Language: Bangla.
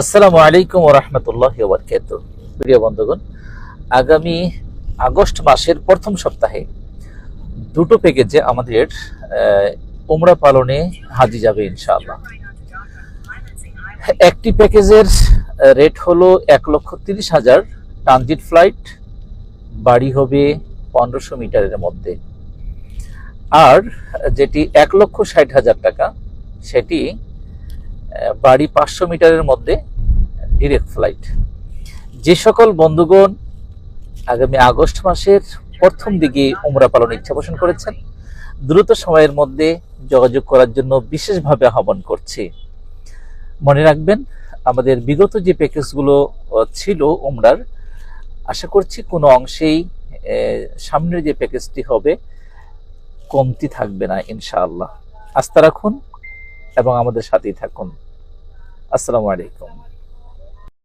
আসসালামু আলাইকুম ওরহমতুল্লাহ বরকাত প্রিয় বন্ধুগণ, আগামী আগস্ট মাসের প্রথম সপ্তাহে দুটো প্যাকেজে আমাদের উমরা পালনে হাজি যাবে ইনশাআল্লাহ। একটি প্যাকেজের রেট হলো এক লক্ষ তিরিশ হাজার। ট্রানজিট ফ্লাইট বাড়ি হবে পনেরোশো মিটারের মধ্যে। আর যেটি এক লক্ষ ষাট হাজার টাকা, সেটি বাড়ি পাঁচশো মিটারের মধ্যে ডিরেক্ট ফ্লাইট যে সকল বন্ধুগণ আগামী আগস্ট মাসের প্রথম দিকে উমরা পালনের ইচ্ছা পোষণ করেছেন, দ্রুত সময়ের মধ্যে যোগাযোগ করার জন্য বিশেষভাবে আহ্বান করছি। মনে রাখবেন, আমাদের বিগত যে প্যাকেজগুলো ছিল উমরার, আশা করছি কোনো অংশেই সামনের যে প্যাকেজটি হবে, কমতি থাকবে না, ইনশাআল্লাহ। আস্থা রাখুন এবং আমাদের সাথেই থাকুন। আসসালামু আলাইকুম।